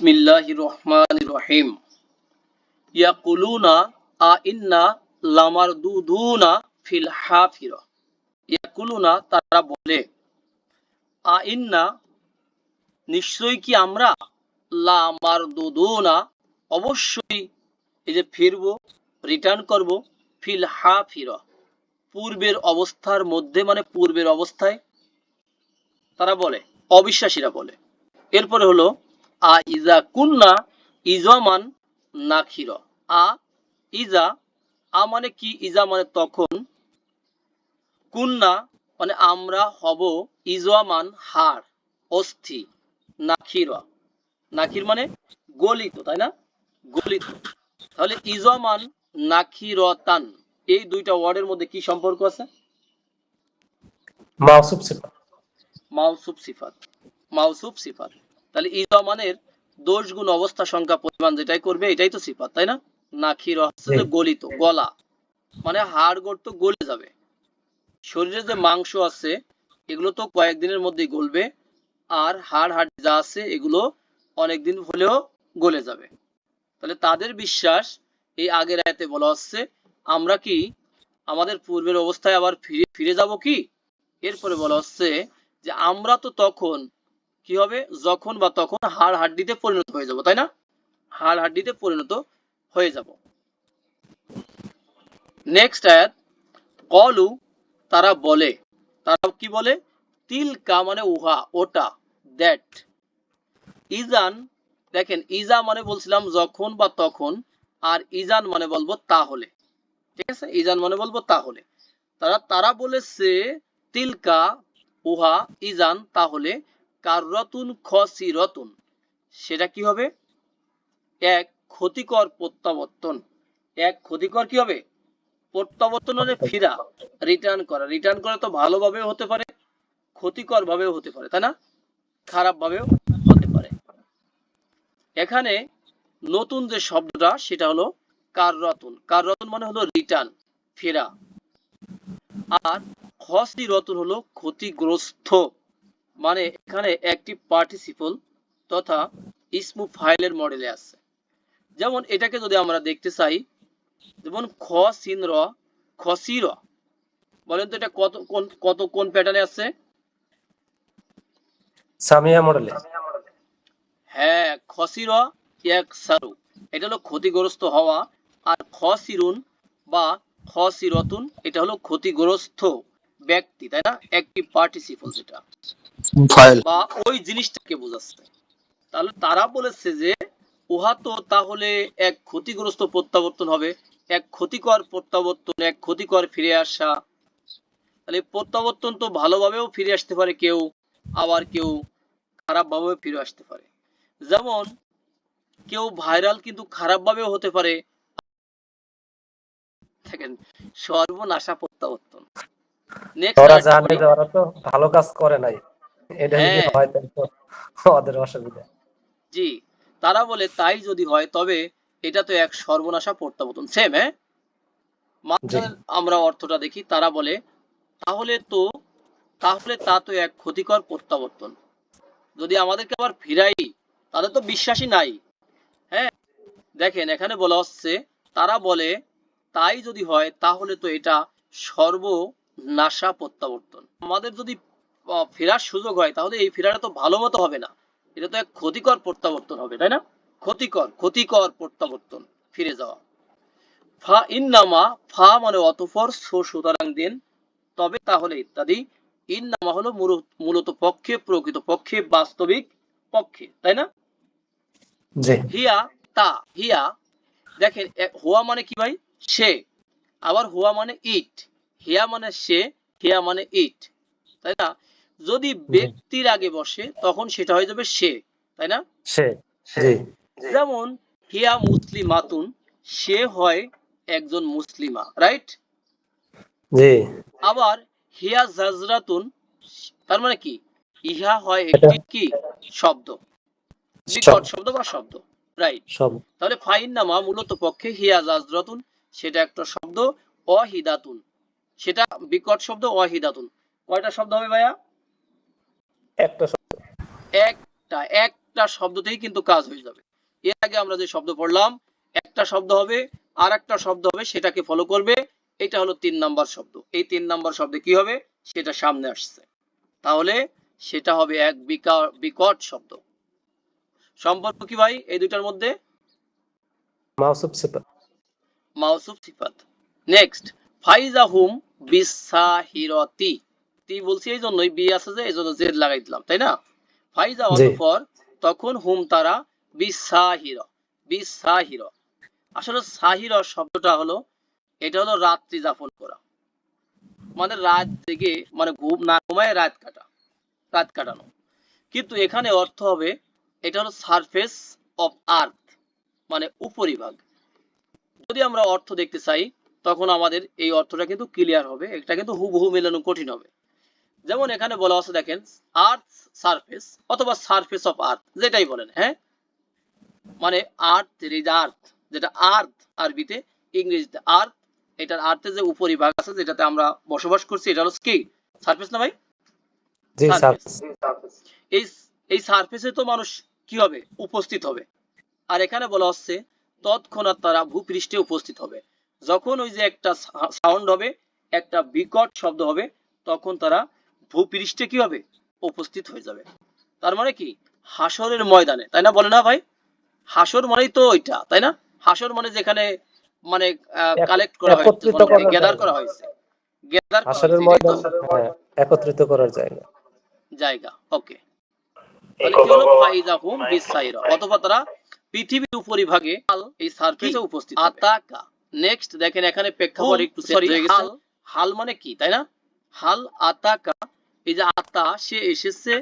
বিসমিল্লাহির রহমানির রহিম। ইয়াকুলুনা, আ ইন্না লামারদুদুনা ফিল হাফিরা। ইয়াকুলুনা নিশ্চয়ই কি আমরা? অবশ্যই। এই যে ফিরবো রিটার্ন করব, ফিল পূর্বের অবস্থার মধ্যে মানে পূর্বের অবস্থায়, তারা বলে, অবিশ্বাসীরা বলে। এরপরে হলো আ ইজা কুন্না ইজামান নাখির। আ ইজা আ মানে কি ইজা মানে তখন। কুন্না মানে আমরা হব ইজওয়ামান হাড় অস্থি নাখির। নাখির মানে গলিত তাই না? গলিত। তাহলে ইজওয়ামান নাখিরতান এই দুইটা ওয়ার্ডের মধ্যে কি সম্পর্ক আছে? মাউসুফ সিফাত। মাউসুফ সিফাত। মাউসুফ সিফাত। তাহলে ইজামানের দোষ গুণ অবস্থা সংখ্যা পরিমাণ যেটাই করবে এটাই তো সিফাত তাই না? নাখির হচ্ছে যে গলিত গলা। মানে হাড় গোড় তো গলে যাবে। শরীরে যে মাংস আছে এগুলো তো কয়েকদিনের মধ্যেই গলবে আর হাড় হাড় যা আছে এগুলো অনেকদিন হলেও গলে যাবে। তাহলে তাদের বিশ্বাস এই আগের আয়াতে বলা হচ্ছে আমরা কি আমাদের পূর্বের অবস্থায় আবার ফিরে ফিরে যাব কি? এরপরে বলা হচ্ছে যে আমরা তো তখন কি হবে? যখন বা তখন হাড় হাড্ডিতে পরিণত হয়ে যাব, তাই না? হাড় হাড্ডিতে পরিণত হয়ে যাব। নেক্সট আয়াত, কলু তারা বলে, তারা কি বলে? তিলকা মানে উহা, ওটা দ্যাট ইজান, দেখেন, ইজা মানে বলছিলাম যখন বা তখন, আর ইজান মানে বলব তাহলে। ঠিক আছে? ইজান মানে বলব তাহলে। তারা তারা বলেছে তিলকা, উহা, ইজান, তাহলে কাররতুন খসি রতুন সেটা কি হবে? এক ক্ষতিকর প্রত্যাবর্তন। এক ক্ষতিকর কি হবে? প্রত্যাবর্তন মানে ফিরা রিটার্ন করা। রিটার্ন করা তো ভালোভাবেও হতে পারে ক্ষতিকর ভাবেও হতে পারে, তাই না? খারাপ ভাবেও হতে পারে। এখানে নতুন যে শব্দটা, সেটা হলো কাররতুন। কাররতুন মানে হলো রিটার্ন ফেরা। আর খসি রতুন হলো ক্ষতিগ্রস্ত। মানে এখানে একটি পার্টিসিপল তথা ইসমু ফাইলের মডেলে আছে। যেমন এটাকে যদি আমরা দেখতে চাই যেমন খ সিন র খসি র। বলেন তো এটা কত কোন কত কোন প্যাটার্নে আছে? সামিয়া মডেলে হ্যাঁ খসির এক সারু। এটা হলো ক্ষতিগ্রস্ত হওয়া আর খসিরুন বা খসিরতুন এটা হলো ক্ষতিগ্রস্ত ব্যক্তি তাই না? একটি পার্টিসিপল যেটা। ফাইল বা ওই জিনিসটাকে বোঝাচ্ছে। তাহলে তারা বলেছে যে উহা তো তাহলে এক ক্ষতিগ্রস্ত প্রত্যাবর্তন হবে। এক ক্ষতিকর প্রত্যাবর্তন এক ক্ষতিকর ফিরে আসা। তাহলে প্রত্যাবর্তন তো ভালোভাবেও ফিরে আসতে পারে কেউ আবার কেউ খারাপ ভাবেও ফিরে আসতে পারে। যেমন কেউ ভাইরাল কিন্তু খারাপ ভাবেও হতে পারে। দেখেন সর্বনাশা প্রত্যাবর্তন। নেক্সট ভালো কাজ করে নাই। এটা যদি হ্যাঁ। তাহলে অসুবিধা। জি তারা বলে তাই যদি হয় তবে এটা তো এক সর্বনাশা প্রত্যাবর্তন। সেম হ্যাঁ? আমরা অর্থটা দেখি তারা বলে তাহলে তো তাহলে তা তো এক ক্ষতিকর প্রত্যাবর্তন। যদি আমাদেরকে আবার ফিরাই তাদের তো বিশ্বাসই নাই। হ্যাঁ? দেখেন এখানে বলা হচ্ছে তারা বলে তাই যদি হয় তাহলে তো এটা সর্বনাশা প্রত্যাবর্তন। আমাদের যদি ফেরার সুযোগ হয় তাহলে এই ফেরাটা তো ভালো মতো হবে না। এটা তো এক ক্ষতিকর প্রত্যাবর্তন হবে তাই না? ক্ষতিকর ক্ষতিকর প্রত্যাবর্তন ফিরে যাওয়া। ফা ইন্নামা ফা মানে অতঃপর সো সুতরাং দিন। তবে তাহলে ইত্যাদি ইন্নামা হলো মূলত পক্ষে প্রকৃত পক্ষে বাস্তবিক পক্ষে তাই না? হিয়া তা হিয়া দেখেন হুয়া মানে কি ভাই? সে। আবার হুয়া মানে ইট। হিয়া মানে সে হিয়া মানে ইট। তাই না? যদি ব্যক্তির আগে বসে তখন সেটা হয়ে যাবে সে তাই না? সে যেমন হিয়া মুসলিমাতুন সে হয় একজন মুসলিমা রাইট? জি। আবার হিয়া জাজরাতুন তার মানে কি? ইহা হয় একটি কি? শব্দ। বিকট শব্দ বা শব্দ রাইট? তাহলে ফাইন নামা মূলত পক্ষে হিয়া জাজরাতুন সেটা একটা শব্দ অহিদাতুন। সেটা বিকট শব্দ অহিদাতুন। কয়টা শব্দ হবে ভাইয়া? একটা শব্দ। একটা এক একটা শব্দতেই কিন্তু কাজ হয়ে যাবে। এর আগে আমরা যে শব্দ পড়লাম একটা শব্দ হবে আর একটা শব্দ হবে সেটাকে ফলো করবে। এটা হলো তিন নাম্বার শব্দ। এই তিন নাম্বার শব্দে কি হবে? সেটা সামনে আসছে। তাহলে সেটা হবে এক বিকট শব্দ। সম্পর্ক কি ভাই এই দুইটার মধ্যে? মাউসুফ সিফাত। মাউসুফ সিফাত। নেক্সট ফাইজাহুম বিসাহিরতি। তি বলছি এই জন্যই বি আছে যে এই জন্য জেড লাগাই দিলাম তাই না? ফাইজা। অতঃপর তখন হুম তারা বিসাহির বিসাহির। আসলে সাহির শব্দটা হলো এটা হলো রাত্রি যাপন করা। মানে রাত জেগে মানে ঘুম না ঘুমায় রাত কাটা রাত কাটানো। কিন্তু এখানে অর্থ হবে এটা হলো সারফেস অফ আর্থ মানে উপরিভাগ। যদি আমরা অর্থ দেখতে চাই তখন আমাদের এই অর্থটা কিন্তু ক্লিয়ার হবে এটা কিন্তু হুবহু মেলানো কঠিন হবে। যেমন এখানে বলা আছে দেখেন আর্থ সারফেস অথবা সারফেস অফ আর্থ যেটাই বলেন হ্যাঁ? মানে আর্থ রিজ আর্থ যেটা আর্থ আরবিতে ইংরেজিতে আর্থ এটার আর্থের যে উপরিভাগ আছে যেটাতে আমরা বসবাস করছি এটা হলো কি? সারফেস না ভাই? এই এই সারফেসে তো মানুষ কি হবে? উপস্থিত হবে। আর এখানে বলা হচ্ছে তৎক্ষণাৎ তারা ভূপৃষ্ঠে উপস্থিত হবে। যখন ওই যে একটা সাউন্ড হবে একটা বিকট শব্দ হবে তখন তারা ভূপৃষ্ঠে কি হবে? উপস্থিত হয়ে যাবে। তার মানে কি? হাসরের ময়দানে তাই না বলে না ভাই? হাসর মানেই তো ওইটা তাই না? হাসর মানে যেখানে মানে কালেক্ট করা হয়েছে গ্যাদার করা হয়েছে। গ্যাদার আসরের ময়দান হ্যাঁ, একত্রিত করার জায়গা। জায়গা ওকে। অথবা তারা পৃথিবীর উপরিভাগে হাল এই সারফেসে উপস্থিত আতাকা। নেক্সট দেখেন এখানে প্রেক্ষাপট একটু হাল মানে কি তাই না? হাল আতাকা এই যে আতা সে এসেছে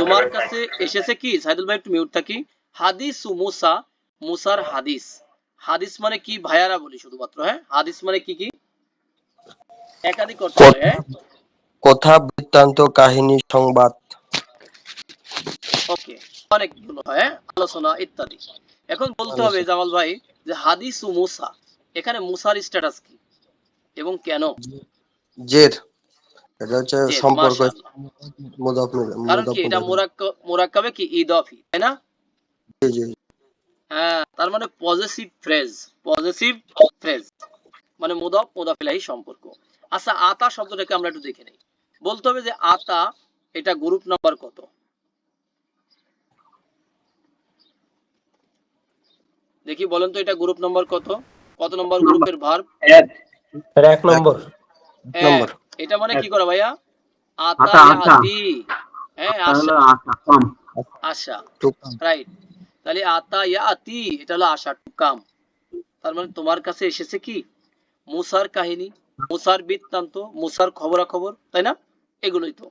তোমার কাছে এসেছে কি? সাইদুল ভাই একটু মিউট থাকি। হাদিস মুসা মুসার হাদিস। হাদিস মানে কি ভাইয়ারা বলি শুধুমাত্র হ্যাঁ? হাদিস মানে কি কি? একাধিক অর্থ হয়, কথা বৃত্তান্ত কাহিনী সংবাদ। ওকে অনেকগুলো হ্যাঁ? আলোচনা ইত্যাদি। এখন বলতে হবে জামাল ভাই যে হাদিস ও মুসা এখানে মুসার স্ট্যাটাস কি এবং কেন? জের। এটা হচ্ছে সম্পর্ক। মুদাফ কারণ কি এটা মোরাক্ক- কি ইদফি তাই না? জি হ্যাঁ তার মানে পজিটিভ ফ্রেজ পজিটিভ ফ্রেজ মানে মুদফ মুদাফিলাহি সম্পর্ক। আচ্ছা আতা শব্দটাকে আমরা একটু দেখে নেই। বলতে হবে যে আতা এটা গ্রুপ নাম্বার কত? দেখি বলেন তো এটা গ্রুপ নাম্বার কত? কত নম্বর গ্রুপের ভার্ব এক। নম্বর নম্বর। এটা মানে কি করে ভাইয়া? আতা। আতি হ্যাঁ আশা। আশা কম। আশা টুক রাইট তাহলে আতা ইয়া আতি এটা হলো আশা টুকাম। তার মানে তোমার কাছে এসেছে কি? মুসার কাহিনী মুসার বৃত্তান্ত মুসার খবরাখবর তাই না? এগুলোই তো।